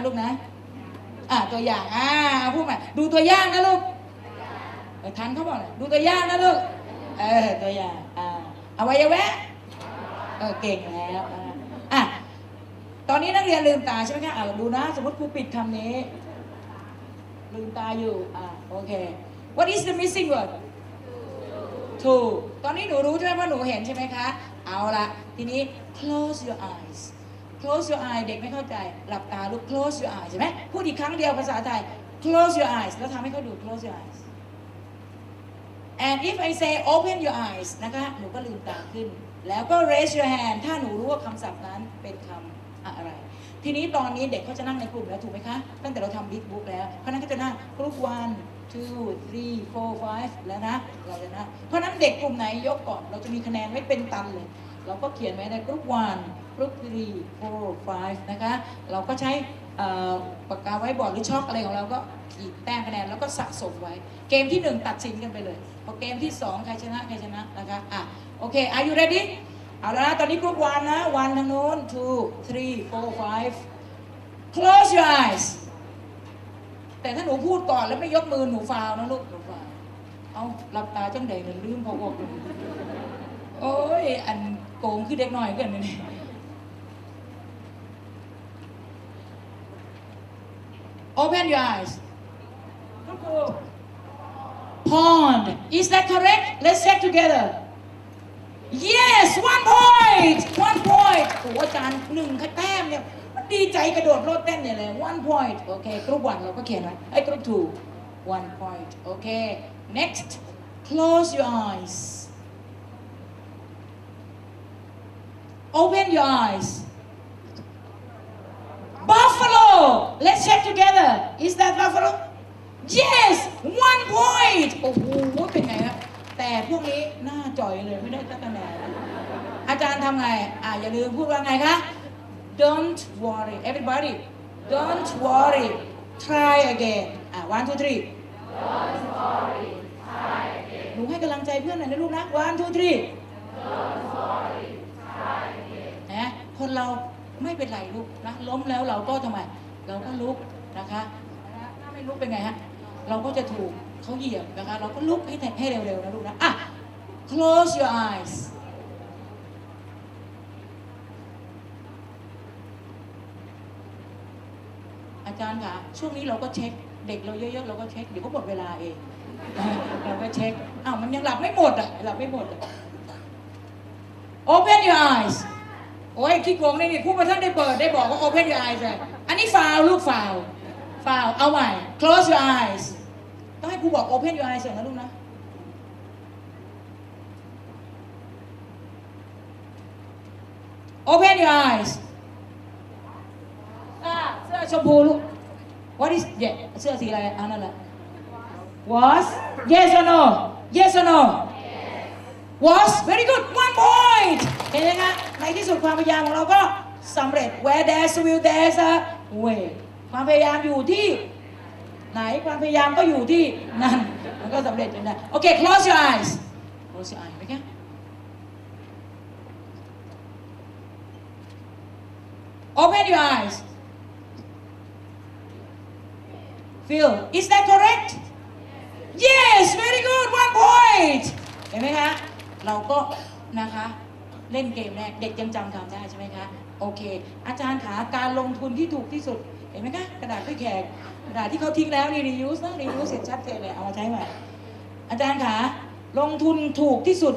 นะลูกนะ อ่าตัวอย่าง อ่าพูดมาดูตัวอย่างนะลูกทันเขาบอกเลยดูตัวอย่างนะลูก เออตัวอย่าง อ่าอวัยวะเออเก่งแล้วอ่าอะตอนนี้นักเรียนลืมตาใช่ไหมคะอ่าดูนะ สมมติครูปิดคำนี้ ลืมตาอยู่ อ่าโอเค what is the missing word ถูกตอนนี้หนูรู้ใช่ไหมว่าหนูเห็นใช่ไหมคะ เอาละทีนี้ close your eyes close your eye เด็กไม่เข้าใจ หลับตาลูก close your eyes ใช่ไหมพูดอีกครั้งเดียวภาษาไทย close your eyes แล้วทำให้เขาดู close your eyes and if I say open your eyes นะคะ หนูก็ลืมตาขึ้น แล้วก็ raise your hand ถ้าหนูรู้ว่าคำศัพท์นั้นเป็นคำอะไร ทีนี้ตอนนี้เด็กเขาจะนั่งในกลุ่มแล้วถูกไหมคะ ตั้งแต่เราทำบิ๊กบุ๊กแล้วเพราะนั้นก็จะนั่งกลุ่ม one two three four five แล้วนะ เราจะนะเพราะฉะนั้นเด็กกลุ่มไหนยกก่อน เราจะมีคะแนนไว้เป็นตันเลย เราก็เขียนไว้ในกลุ่ม one กลุ่ม three four five นะคะ เราก็ใช้ปากกาไว้บอร์ดหรือช็อกอะไรของเราก็ขีดแต้มคะแนนแล้วก็สะสมไว้ เกมที่หนึ่งตัดสินกันไปเลย พอเกมที่สองใครชนะ ใครชนะนะคะ อะ โอเค are you ready เอาแล้วนะ ตอนนี้กลุ่ม one นะ one ทางโน้น two three four five close your eyes แต่ถ้าหนูพูดก่อนแล้วไม่ยกมือหนูฟาวนะลูกหนูฟาวเอาหลับตาจังใดเนี่ยลืมพอบอกโอ้ย อัน โกงคือเด็กหน่อยเกันนี่ Open your eyes. Pond. Is that correct? Let's check together. Yes, one point. One point. โอ้อาจารย์หนึ่งแต้มเนี่ยมันดีใจกระโดดโลดเต้นเนี่ยเลย one point โอเคกรุ๊ป one เราก็เขียนไว้ไอ้กรุ๊ป two one point โอเค next close your eyes open your eyes buffalo let's check together is that buffalo yes one point โอ้โห เป็นไงครแต่พวกนี้หน้าจ่อยเลยไม่ได้ตั้งคะแนนอาจารย์ทำไง อ่าอย่าลืมพูดว่าไงคะ don't worry everybody don't worry try again อ่า one two three Don't worry try again หนูให้กำลังใจเพื่อนหน่อยนะลูกนะ one two three นะ คนเราไม่เป็นไรลูกนะล้มแล้วเราก็ทำไม เราก็ลุกนะคะถ้าไม่ลุกเป็นไงฮะเราก็จะถูกเขาเหยียบนะคะ เราก็ลุกให้ให้เร็วๆนะลูกนะอะ close your eyes อาจารย์คะช่วงนี้เราก็เช็คเด็กเราเยอะๆเราก็เช็คเดี๋ยวก็หมดเวลาเองเราก็เช็คอ้าวมันยังหลับไม่หมดอะหลับไม่หมดอะ Open your eyes อ้ยขี้โกงนี่นี่ผู้ประท่านได้เปิดได้บอกว่า Open your eyes เลยอันนี้ฟาวลูกฟาวฟาวเอาใหม่ Close your eyes ต้องให้ครูบอก Open your eyes เสร็จนะลูกนะ Open your eyes อ่าเสื้อชมพูลูก What is yeah เสื้อสีอะไรอันนั่นแหละ Was yes or no yes or no was very good one point เห็นไหมคะ ในที่สุดความพยายามของเราก็สำเร็จ where there's will there's a way ความพยายามอยู่ที่ไหนความพยายามก็อยู่ที่นั่น มันก็สำเร็จจนได้โอเค close your eyes close your eyes ไหมคะ open your eyes Phil is that correct yes very good one point เห็นไหมคะ เราก็นะคะ เล่นเกมแรกเด็กยังจำคำได้ใช่ไหมคะโอเค อาจารย์ขาการลงทุนที่ถูกที่สุดเห็นไหมคะกระดาษถ้วยแขกกระดาษที่เขาทิ้งแล้วนี่รียูสนะรียูสเสร็จชัดเจนเลยเอามาใช้ใหม่อาจารย์ขาลงทุนถูกที่สุด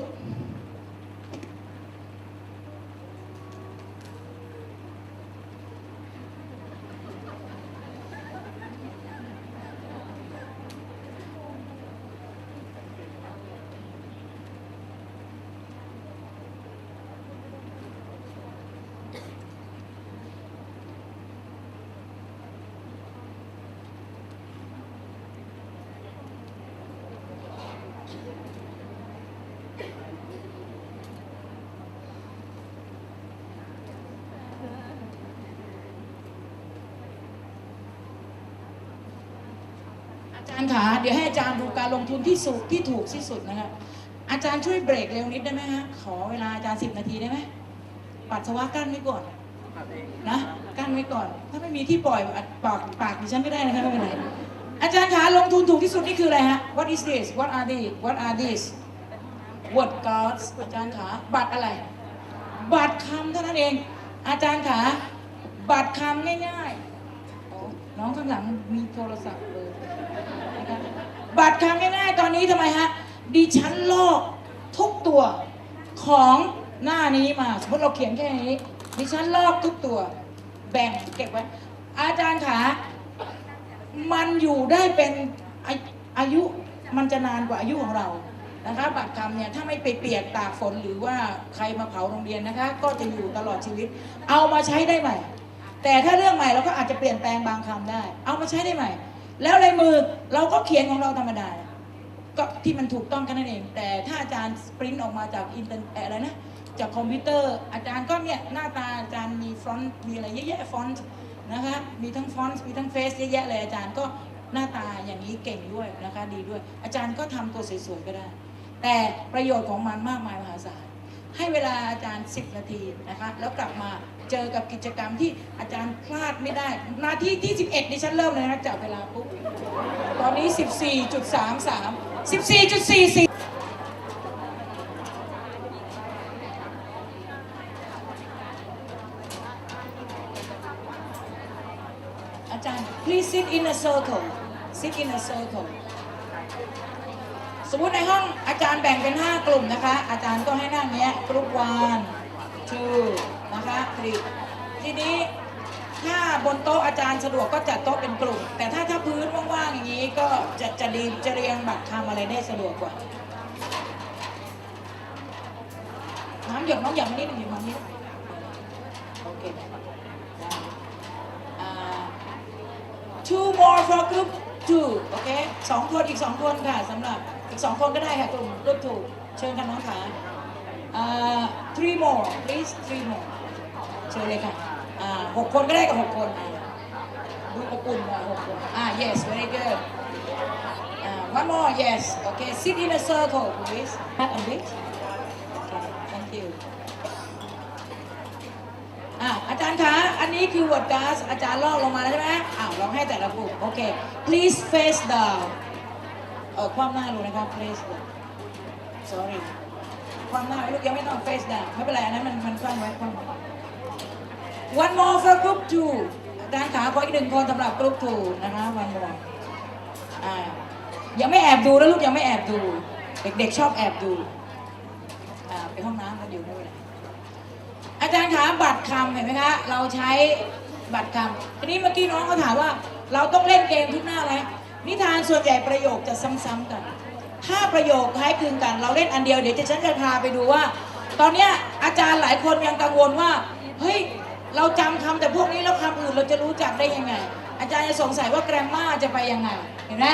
อาจารย์ขาเดี๋ยวให้อาจารย์ดูการลงทุนที่สุดที่ถูกที่สุดนะคะอาจารย์ช่วยเบรกเร็วนิดได้ไหมฮะขอเวลาอาจารย์สิบนาทีได้ไหมปัสสาวะกั้นไว้ก่อนนะกั้นไว้ก่อน ถ้าไม่มีที่ปล่อยปากปากดิฉันก็ได้นะคะไม่เป็นไรอาจารย์คะลงทุนถูกที่สุดนี่คืออะไรฮะ What is this What are these What are these Word cards อาจารย์คะบัตรอะไร บัตรคำเท่านั้นเอง อาจารย์คะบัตรคำง่ายๆน้องข้างหลังมีโทรศัพท์เลย บัตรคำง่ายๆตอนนี้ทำไมฮะดิฉันลอกทุกตัวของหน้านี้มา สมมติเราเขียนแค่นี้ ดิฉันลอกทุกตัว แบ่งเก็บไว้ อาจารย์คะมันอยู่ได้เป็นอาอายุมันจะนานกว่าอายุของเรานะคะบัตรคำเนี่ยถ้าไม่ไปเปียกตากฝนหรือว่าใครมาเผาโรงเรียนนะคะ ก็จะอยู่ตลอดชีวิต เอามาใช้ได้ใหม่ แต่ถ้าเรื่องใหม่เราก็อาจจะเปลี่ยนแปลงบางคำได้ เอามาใช้ได้ใหม่ แล้วลายมือเราก็เขียนของเราธรรมดา ก็ที่มันถูกต้องแค่นั้นเอง แต่ถ้าอาจารย์ปริ้นออกมาจากอินเทอร์อะไรนะจากคอมพิวเตอร์ อาจารย์ก็เนี่ยหน้าตาอาจารย์มีฟอนต์มีอะไรเยอะแยะฟอนต์นะคะมีทั้งฟอนต์มีทั้งเฟซเยอะแยะเลยอาจารย์ก็หน้าตาอย่างนี้เก่งด้วยนะคะดีด้วย อาจารย์ก็ทำตัวสวยๆก็ได้ แต่ประโยชน์ของมันมากมายมหาศาลให้เวลาอาจารย์ 10 นาทีนะคะแล้วกลับมา เจอกับกิจกรรมที่อาจารย์พลาดไม่ได้ นาทีที่ 11ดิฉันเริ่มเลยนะจับเวลาปุ๊บตอนนี้ 14.33 14.44อาจารย์ please sit in a circle sit in a circle สมมุติในห้องอาจารย์แบ่งเป็น 5 กลุ่มนะคะ อาจารย์ก็ให้นั่งเนี้ยกลุ่ม one two นะคะ three ทีนี้ถ้าบนโต๊ะอาจารย์สะดวกก็จัดโต๊ะเป็นกลุ่ม แต่ถ้าถ้าพื้นว่างๆอย่างนี้ก็จะจะดีจะเรียงบัตรคำอะไรได้สะดวกกว่า น้ำหยดน้องหยดมานิดหนึ่งหยดมานิดโอเค two more for group two โอเคสองคนอีกสองคนค่ะสำหรับอีกสองคนก็ได้ค่ะกลุ่ม group two เชิญค่ะน้องขาอ่า three more please three more เชิญเลยค่ะอ่าหกคนก็ได้กับหกคนอ่าดูอบอุ่นกว่าหกคนอ่า yes very good อ่า one more yes okay sit in a circle please have a bit okay thank you อะอาจารย์คะ อันนี้คือ word gas อาจารย์ลอกลงมาแล้วใช่ไหมอ้าวลองให้แต่ละกลุ่มโอเค please face down เออความหน้าดูนะครับ please down sorry ความหน้าลูกยังไม่ต้อง face down ไม่เป็นไรนนั้นมันมันคว่ำไว้คว่ำไว้ one more for group two อาจารย์ขาขออีกหนึ่งคนสำหรับ group two นะคะ one more อ่ายังไม่แอบดูแล้วลูกยังไม่แอบดู เด็กๆชอบแอบดูอ่าไปห้องน้ำกันอยู่ไม่เป็นอาจารย์คะบัตรคำเห็นไหมคะ เราใช้บัตรคำทีนี้เมื่อกี้น้องเขาถามว่า เราต้องเล่นเกมทุกหน้าไหมนิทานส่วนใหญ่ประโยคจะซ้ำๆกัน ถ้าประโยคคล้ายคลึงกัน เราเล่นอันเดียวเดี๋ยวจะฉันจะพาไปดูว่า ตอนเนี้ยอาจารย์หลายคนยังกังวลว่า เฮ้ย เราจำคำแต่พวกนี้แล้วคำอื่นเราจะรู้จักได้ยังไง อาจารย์จะสงสัยว่าแกรมมาจะไปยังไงเห็นไหม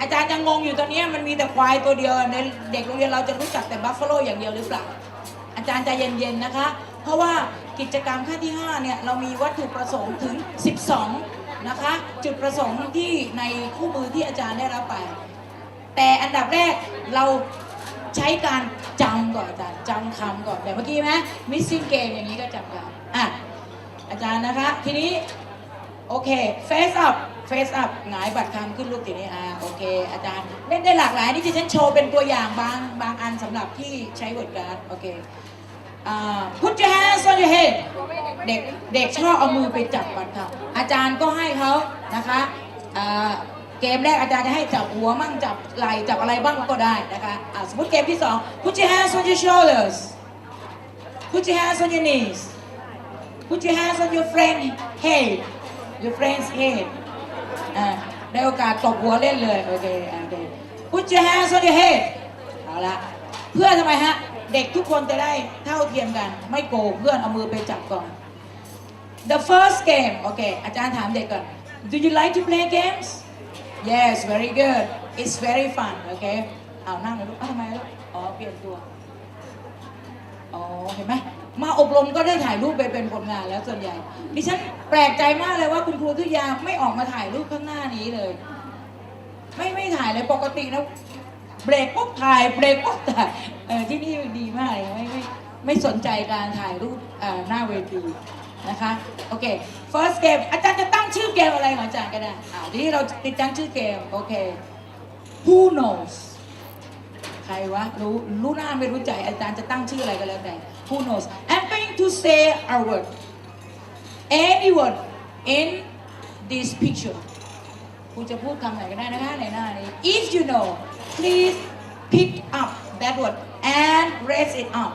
อาจารย์ยังงงอยู่ตอนนี้มันมีแต่ควายตัวเดียวในเด็กโรงเรียนเราจะรู้จักแต่บัฟฟาโลอย่างเดียวหรือเปล่าอาจารย์ใจเย็นๆนะคะ เพราะว่ากิจกรรมขั้นที่5เนี่ยเรามีวัตถุประสงค์ถึง 12 นะคะ จุดประสงค์ที่ในคู่มือที่อาจารย์ได้รับไป แต่อันดับแรกเราใช้การจำก่อนอาจารย์จำคำก่อนแบบเมื่อกี้ไหม missing game อย่างนี้ก็จำกันอะ อาจารย์นะคะ ทีนี้ โอเค face up face up หงายบัตรคำขึ้นลูกทีนี้อ่าโอเค อาจารย์ เล่นได้หลากหลายนี่ที่ฉันโชว์เป็นตัวอย่างบางบางอันสำหรับที่ใช้วอร์ดการ์ดโอเคอ่า put your hands on your head เด็กเด็กชอบเอามือไปจับบัตรคำอาจารย์ก็ให้เขานะคะอ่าเกมแรกอาจารย์จะให้จับหัวมั่งจับไหล่จับอะไรบ้างก็ได้นะคะอ่าสมมติเกมที่สอง put your hands on your shoulders put your hands on your knees Put your hands on your friend head your friend's head อ่าได้โอกาสตบหัวเล่นเลยโอเคโอเค Put your hands on your head เอาละเพื่อทำไมฮะ เด็กทุกคนจะได้เท่าเทียมกัน ไม่โกงเพื่อนเอามือไปจับก่อน The first game โอเคอาจารย์ถามเด็กก่อน Do you like to play games Yes very good It's very fun โอเคเอานั่งเลยลูกทำไมลูกอ๋อเปลี่ยนตัว อ๋อ เห็นไหม มาอบรมก็ได้ถ่ายรูปไปเป็นผลงานแล้วส่วนใหญ่ ดิฉันแปลกใจมากเลยว่าคุณครูทุกยาไม่ออกมาถ่ายรูปข้างหน้านี้เลย ไม่ไม่ถ่ายเลยปกตินะเบรกปุ๊บถ่ายเบรกปุ๊บถ่ายเออที่นี่ดีมากเลยไม่ไม่ไม่สนใจการถ่ายรูปอ่าหน้าเวทีนะคะโอเค first game อาจารย์จะตั้งชื่อเกมอะไรของอาจารย์ก็ได้อ่าทีนี้เราติดตั้งชื่อเกมโอเค who knows ใครวะรู้รู้หน้าไม่รู้ใจอาจารย์จะตั้งชื่ออะไรก็แล้วแต่ who knows I'm going to say a word any word in this picture คุณจะพูดคำไหนก็ได้นะคะในหน้านี้ if you know please pick up that word and raise it up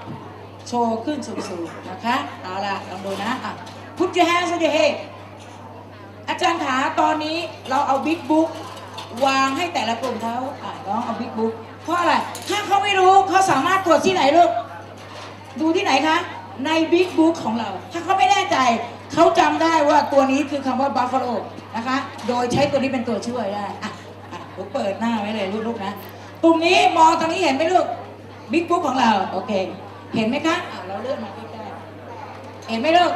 โชว์ขึ้นสูงๆนะคะ เอาล่ะลองดูนะอะ put your hands on your head อาจารย์ขาตอนนี้เราเอาบิ๊กบุ๊กวางให้แต่ละกลุ่มเขาอะน้องเอาบิ๊กบุ๊กเพราะอะไร ถ้าเขาไม่รู้เขาสามารถตรวจที่ไหนลูก ดูที่ไหนคะในบิ๊กบุ๊กของเรา ถ้าเขาไม่แน่ใจ เขาจำได้ว่าตัวนี้คือคำว่า buffalo นะคะ โดยใช้ตัวนี้เป็นตัวช่วยได้อะอะผมเปิดหน้าไว้เลยลูกๆนะกลุ่มนี้มองตรงนี้เห็นไหมลูกบิ๊กบุ๊กของเรา โอเค เห็นไหมคะอะเราเลื่อนมาใกล้ๆเห็นไหมลูก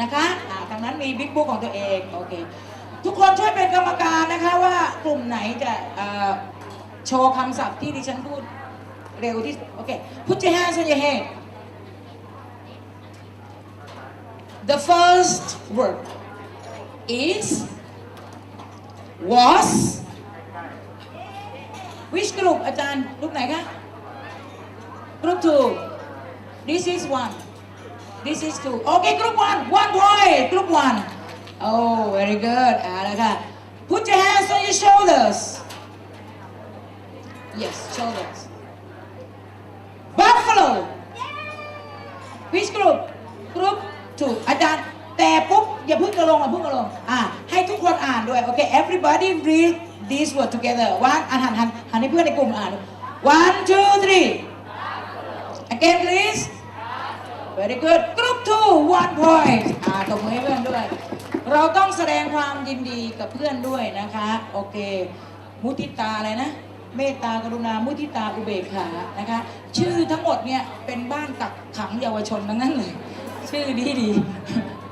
นะคะอ่าทางนั้นมีบิ๊กบุ๊กของตัวเอง โอเค ทุกคนช่วยเป็นกรรมการนะคะว่ากลุ่มไหนจะเอ่อโชว์คำศัพท์ที่ดิฉันพูด เร็วที่สุดโอเค put your hands on your head the first word is was which group อาจารย์กลุ่มไหนคะ group two this is one This is two. Okay, group one. One point. Group one. Oh, very good. เอาละค่ะ Put your hands on your shoulders. Yes, shoulders. Buffalo. Which group? Group two. อาจารย์แต่ปุ๊บอย่าพิ่งกระลงอย่าพิ่งกระลงอะให้ทุกคนอ่านด้วยโอเค everybody read these word together one อ่านหันหันหันให้เพื่อนในกลุ่มอ่าน one two three again please Very good Group two one point อ่าตบมือให้เพื่อนด้วย เราต้องแสดงความยินดีกับเพื่อนด้วยนะคะ โอเค มุทิตาอะไรนะ เมตตากรุณา มุทิตาอุเบกขา นะคะ ชื่อทั้งหมดเนี่ยเป็นบ้านกักขังเยาวชนทั้งนั้นเลย ชื่อดีดี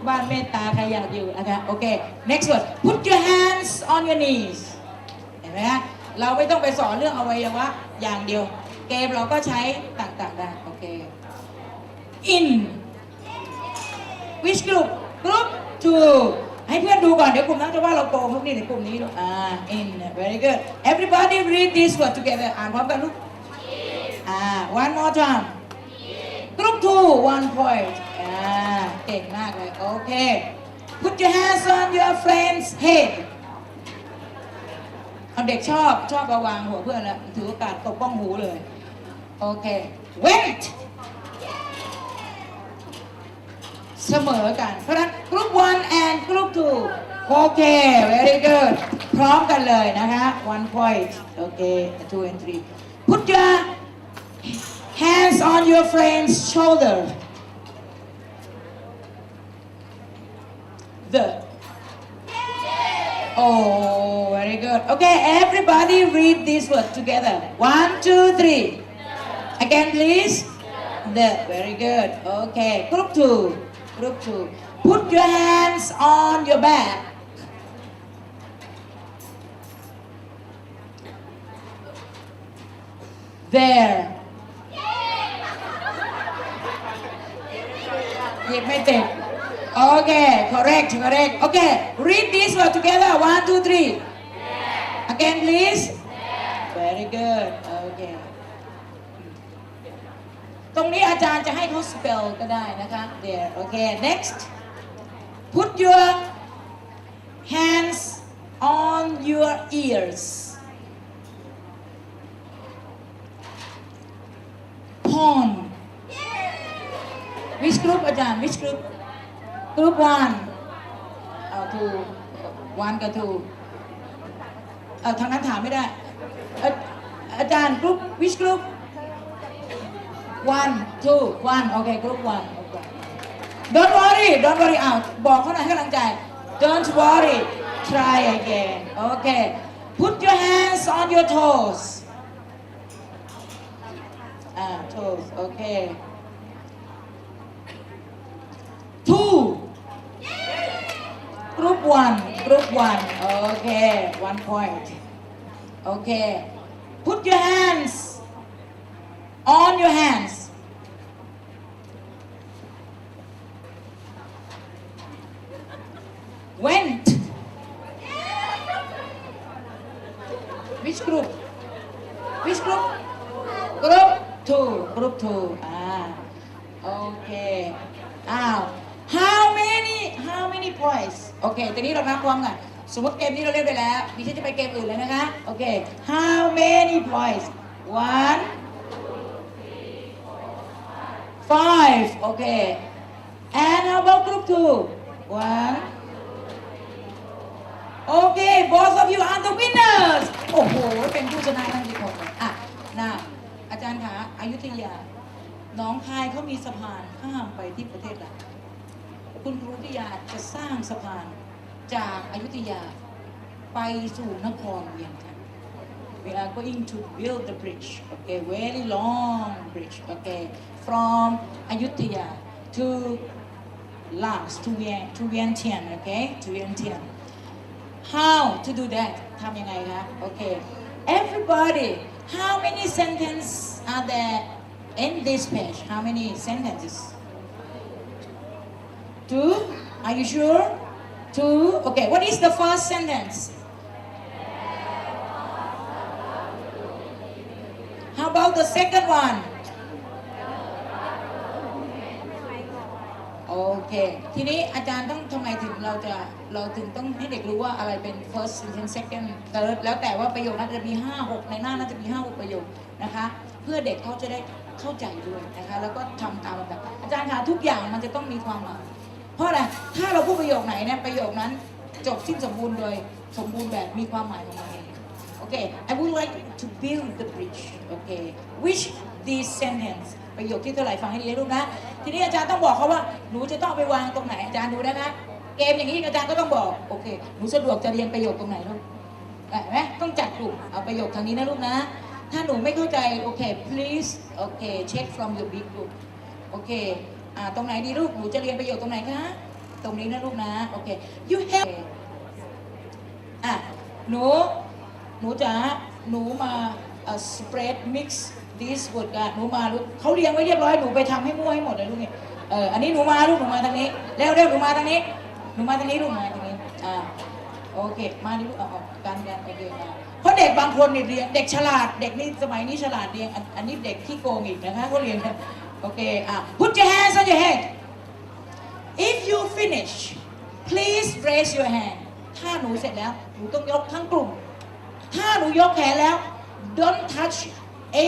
บ้านเมตตาใครอยากอยู่นะคะโอเค next word put your hands on your knees เห็นไหมฮะเราไม่ต้องไปสอนเรื่องอวัยวะอย่างเดียว เกมเราก็ใช้ต่างๆได้โอเค in which group group two ให้เพื่อนดูก่อน เดี๋ยวกลุ่มนั้นจะว่าเราโกงลูกนี่ในกลุ่มนี้ลูกอ่า in very good everybody read this word together อ่านพร้อมกันลูก อ่า one more time group two one point อ่าเก่งมากเลยโอเค put your hands on your friend's head เอาเด็กชอบชอบระวางหัวเพื่อนแล้วถือโอกาสตบบ้องหูเลย โอเค wait เสมอกัน เพราะฉะนั้น group one and group two โอเค very good พร้อมกันเลยนะคะ one point โอเค two and three put your hands on your friend's shoulder the Oh, very good. Okay, everybody read this word together. One, two, three. Again, please. The. Very good. Okay, group two. Group two. Put your hands on your back. There. หยิบไม่เติด Okay, correct, correct. Okay, read this word together. One, two, three. Yeah. Again, please. Yeah. Very good. Okay. ตรงนี้อาจารย์จะให้เขา spell ก็ได้นะคะ there okay next put your hands on your ears pond which group อาจารย์ which group group one เอา two one กับ two เอาทางนั้นถามไม่ได้ อาจารย์ group which group one two one โอเค group one don't worry don't worry อ้าวบอกเขาหน่อยให้กำลังใจ don't worry try again โอเค put your hands on your toes อ่า toes โอเค two. Group one group one. Okay one point. Okay. Put your hands on your hands. สมมติเกมนี้เราเล่นไปแล้วดิฉันจะไปเกมอื่นเลยนะคะ โอเค how many points one five โอเค and how about group two one โอเค both of you are the winners โอ้โห เป็นผู้ชนะทั้งที่คนเลยอะน่าอาจารย์คะอายุธยาน้องคายเขามีสะพานข้ามไปที่ประเทศลาวคุณครูวิทยาจะสร้างสะพาน จากอายุทยาไปสู่นครเวียงจันทร์ We are going to build the bridge, okay, very long bridge, okay, from Ayutthaya to Laos, to Vien, to Vientiane, okay, to Vientiane. How to do that? ทำยังไงคะ Okay. Everybody, how many sentences are there in this page? How many sentences? Two? Are you sure? Two? Okay. What is the first sentence? How about the second one? โอเคทีนี้อาจารย์ต้องทำไมถึงเราจะเราถึงต้องให้เด็กรู้ว่าอะไรเป็น first sentence second third แล้วแต่ว่าประโยคนั้นจะมี 5 6 ในหน้าน่าจะมี 5 6 ประโยคนะคะ เพื่อเด็กเขาจะได้เข้าใจด้วยนะคะ แล้วก็ทำตามลำดับอาจารย์คะทุกอย่างมันจะต้องมีความหมาย ราะอะไรถ้าเราพูดประโยคไหนเนี่ยประโยคนั้นจบสิ้นสมบูรณ์โดยสมบูรณ์แบบมีความหมายของมันเอง Okay, I would like to build the bridge. Okay, which these sentence ประโยคที่เท่าไหร่ฟังให้ดีนะลูกนะ ทีนี้อาจารย์ต้องบอกเขาว่า หนูจะต้องไปวางตรงไหนอาจารย์ดูนะคะเกมอย่างนี้อาจารย์ก็ต้องบอก โอเค หนูสะดวกจะเรียนประโยคตรงไหนลูกเห็นไหมต้องจัดกลุ่ม เอาประโยคทางนี้นะลูกนะ ถ้าหนูไม่เข้าใจ โอเค please โอเค check from your big group โอเค อ่าตรงไหนดีลูกหนูจะเรียนประโยคตรงไหนคะ ตรงนี้นะลูกนะโอเค you have อะหนูหนูจ๋าหนูมาเอ่อ spread mix this word กันหนูมาลูกเขาเรียงไว้เรียบร้อยหนูไปทำให้มั่วให้หมดเลยลูกนี่เอออันนี้หนูมาลูกหนูมาทางนี้เร็วเร็วหนูมาทางนี้หนูมาทางนี้ลูกมาทางนี้อ่าโอเคมาดิลูกเอาเอากันกันโอเคอะเพราะเด็กบางคนเนี่ยเรียนเด็กฉลาดเด็กนี่สมัยนี้ฉลาดเรียนอันอันนี้เด็กที่โกงอีกนะคะเขาเรียน กันโอเคอะ put your hands on your head if you finish please raise your hand ถ้าหนูเสร็จแล้วหนูต้องยกทั้งกลุ่ม ถ้าหนูยกแขนแล้ว don't touch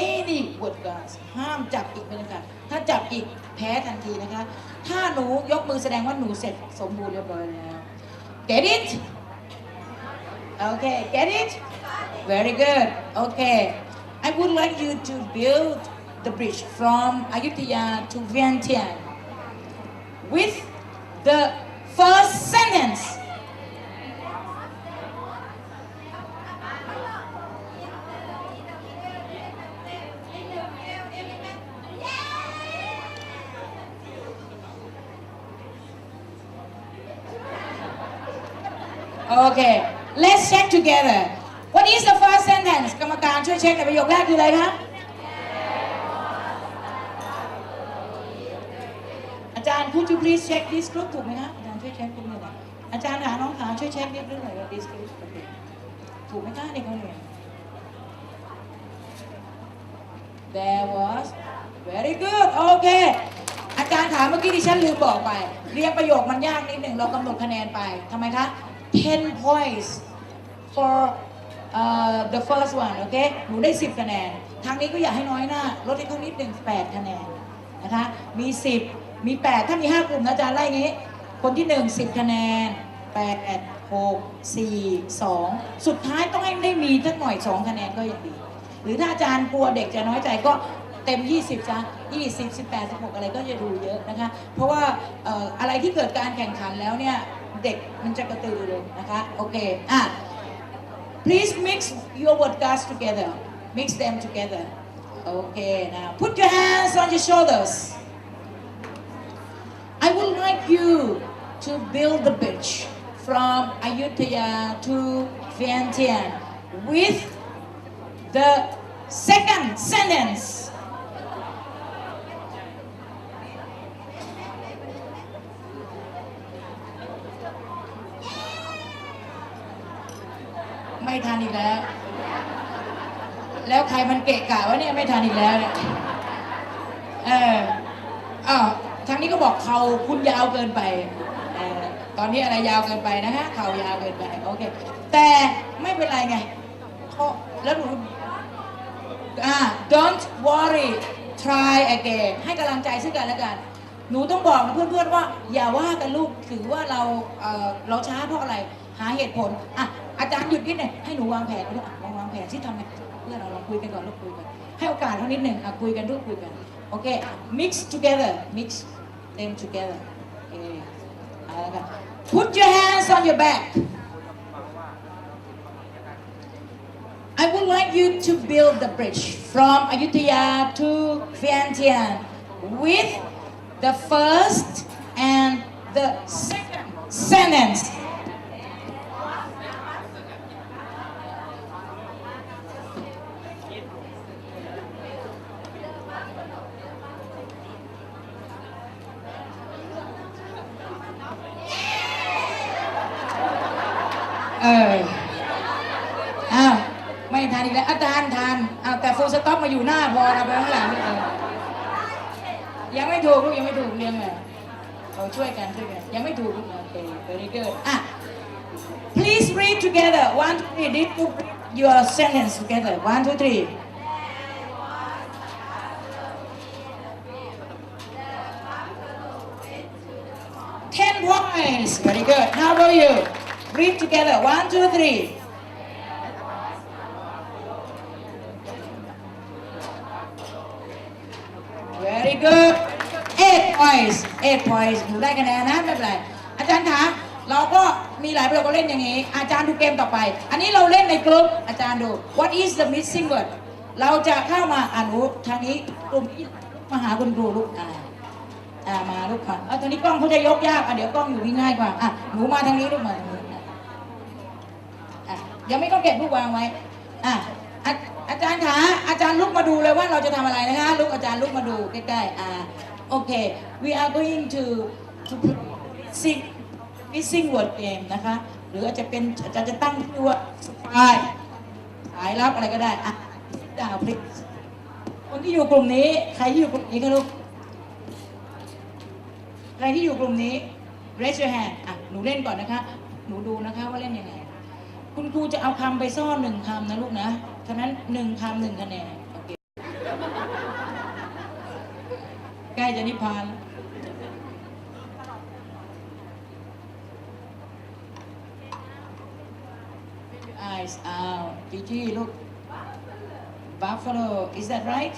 any word guards ห้ามจับอีกเป็นการถ้าจับอีกแพ้ทันทีนะคะ ถ้าหนูยกมือแสดงว่าหนูเสร็จสมบูรณ์เรียบร้อยแล้ว get it okay get it very good okay I would like you to build the bridge from Ayutthaya to Vientiane with the first sentence Okay let's check together What is the first sentence กรรมการช่วยเช็คในประโยคแรกคืออะไรครับ could you please check this group ถูกไหมคะอาจารย์ช่วยเช็คตรงนี้หน่อยอาจารย์หาน้องขาช่วยเช็คนิดนึงหน่อยว่า this group โอเคถูกไหมคะเด็กเขาเรี There was very good โอเคอาจารย์ถามเมื่อกี้ดิฉันลืมบอกไป เรียงประโยคมันยากนิดหนึ่งเรากำหนดคะแนนไปทำไมคะ 10 points for uh, the first one โอเคหนูได้ 10 คะแนน ทางนี้ก็อยากให้น้อยหน้าลดให้เขานิดหนึ่ง8คะแนนนะคะมี 10 มี 8 ถ้ามี 5 กลุ่มนะอาจารย์ไล่งี้ คนที่ 1 10 คะแนน 8 6 4 2 สุดท้ายต้องให้ได้มีสักหน่อย 2 คะแนนก็ยังดี หรือถ้าอาจารย์กลัวเด็กจะน้อยใจก็เต็ม 20จ้ะ20 18 16 อะไรก็จะดูเยอะนะคะ เพราะว่าออะไรที่เกิดการแข่งขันแล้วเนี่ย เด็กมันจะกระตือรือร้นนะคะ โอเค อะ Please mix your word cards together. Mix them together. Okay, now put your hands on your shoulders. I would like you to build the bridge from Ayutthaya to Vientiane with the second sentence. ไม่ทันอีกแล้ว แล้วใครมันเกะกะวะเนี่ยไม่ทันอีกแล้วเนี่ย เอออ้าว ทางนี้ก็บอกเขาคุณยาวเกินไปเออตอนนี้อะไรยาวเกินไปนะคะเขายาวเกินไปโอเคแต่ไม่เป็นไรไงเพราแล้วหนูอ่า don't worry try again ให้กำลังใจซึ่งกันและกัน หนูต้องบอกนะเพื่อนๆว่า อย่าว่ากันลูกถือว่าเราเออเราช้าเพราะอะไรหาเหตุผลอะอาจารย์หยุดนิดหนึ่งให้หนูวางแผนด้วยอะลองวางแผนที่ทำไงเพื่อนเราลองคุยกันก่อนลูกคุยกันให้โอกาสเขานิดหนึ่งอะคุยกันด้วยคุยกัน okay, uh, mix together, mix them together. Okay. Put your hands on your back. I would like you to build the bridge from Ayutthaya to Vientiane with the first and the second sentence. อีกแล้วอาจารย์ทันอ้าแต่ฟูลสต็อปมาอยู่หน้าพอนะไปข้างหลังนี่เออยังไม่ถูกลูกยังไม่ถูกเรียงเลยเราช่วยกันช่วยกันยังไม่ถูกลูกโอเค very good อะ please read together one two three read your sentence together one two three ten points very good how about you read together one two three very good eight points eight points หนูได้คะแนนนะไม่เป็นไร อาจารย์คะ เราก็มีหลายประโยคก็เล่นอย่างนี้ อาจารย์ดูเกมต่อไป อันนี้เราเล่นในกลุ่ม อาจารย์ดู what is the missing word เราจะเข้ามาอ่านุทางนี้กลุ่มนี้มาหาคุณครูลูกอ่าอ่ามาลูกมาเอาตอนนี้กล้องเขาจะยกยากอะเดี๋ยวกล้องอยู่นี่ง่ายกว่าอะหนูมาทางนี้ลูกมาทางนี้อะอะยังไม่ต้องเก็บลูกวางไว้อะ อาจารย์คะอาจารย์ลุกมาดูเลยว่าเราจะทำอะไรนะคะลุกอาจารย์ลุกมาดูใกล้ๆอ่าโอเค we are going to to sing missing word game นะคะหรืออาจจะเป็นอาจารย์จะตั้งชื่อว่าสปายสายลับอะไรก็ได้อะดาวพลิกคนที่อยู่กลุ่มนี้ ใครที่อยู่กลุ่มนี้คะลูกใครที่อยู่กลุ่มนี้ raise your hand อะหนูเล่นก่อนนะคะ หนูดูนะคะว่าเล่นยังไง คุณครูจะเอาคำไปซ่อนหนึ่งคำนะลูกนะ ฉะนั้นหนึ่งคำหนึ่งคะแนนโอเคใกล้จะนิพพานแล้ว eyes out. Gigi, look. Buffalo, is that right?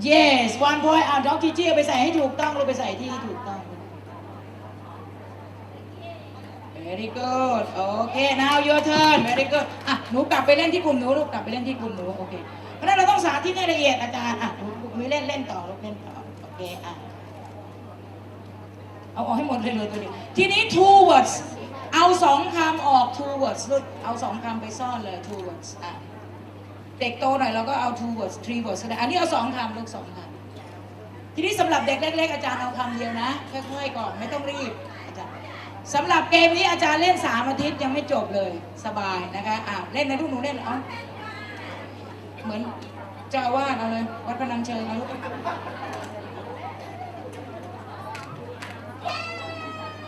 Yes, one point อ่าน้องจีจี้เอาไปใส่ให้ถูกต้องเราไปใส่ที่ถูกต้อง Very good โอเค now your turn Very good อะ หนูกลับไปเล่นที่กลุ่มหนูลูกกลับไปเล่นที่กลุ่มหนูโอเคเพราะนั้นเราต้องสาธิตให้ละเอียดอาจารย์อะหนูหนูเล่นเล่นต่อลูกเล่นต่อโอเคอะเอาออกให้หมดเลยเลยตัวนี้ทีนี้ two words เอาสองคำออก two words ลูกเอาสองคำไปซ่อนเลย two words อะเด็กโตหน่อยเราก็เอา two words three words ได้อันนี้เอาสองคำลูกสองคำทีนี้สำหรับเด็กเล็กๆอาจารย์เอาคำเดียวนะค่อยๆก่อนไม่ต้องรีบ สำหรับเกมนี้อาจารย์เล่นสามอาทิตย์ยังไม่จบเลยสบายนะคะอะเล่นในลูกหนูเล่นเอเหมือนเจ้าอาวาสเอาเลยวัดพนัญเชิงเอาลูก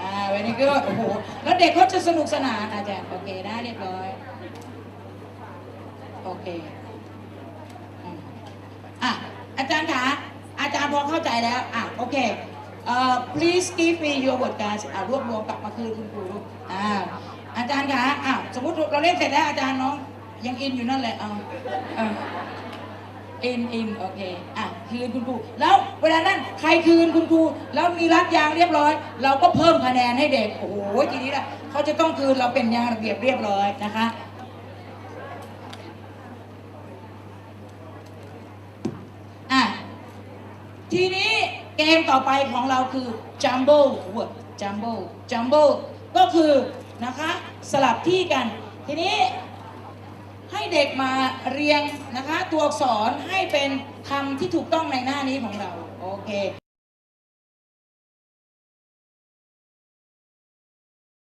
อ่า very good โอ้โหแล้วเด็กเขาจะสนุกสนานอาจารย์โอเคนะเรียบร้อยโอเคอะอาจารย์คะอาจารย์พอเข้าใจแล้วอะโอเค please give me your word cards อะรวบรวมกลับมาคืนคุณครูอ่าอาจารย์คะอะสมมติเราเล่นเสร็จแล้วอาจารย์น้องยังอินอยู่นั่นแหละเอาเอาอินอินโอเคอะคืนคุณครูแล้วเวลานั้นใครคืนคุณครูแล้วมีรัดยางเรียบร้อย เราก็เพิ่มคะแนนให้เด็กโอ้โหทีนี้ละเขาจะต้องคืนเราเป็นยางระเบียบเรียบร้อยนะคะอะทีนี้ เกมต่อไปของเราคือ jumble word jumble jumble ก็คือนะคะสลับที่กัน ทีนี้ให้เด็กมาเรียงนะคะตัวอักษรให้เป็นคำที่ถูกต้องในหน้านี้ของเรา โอเค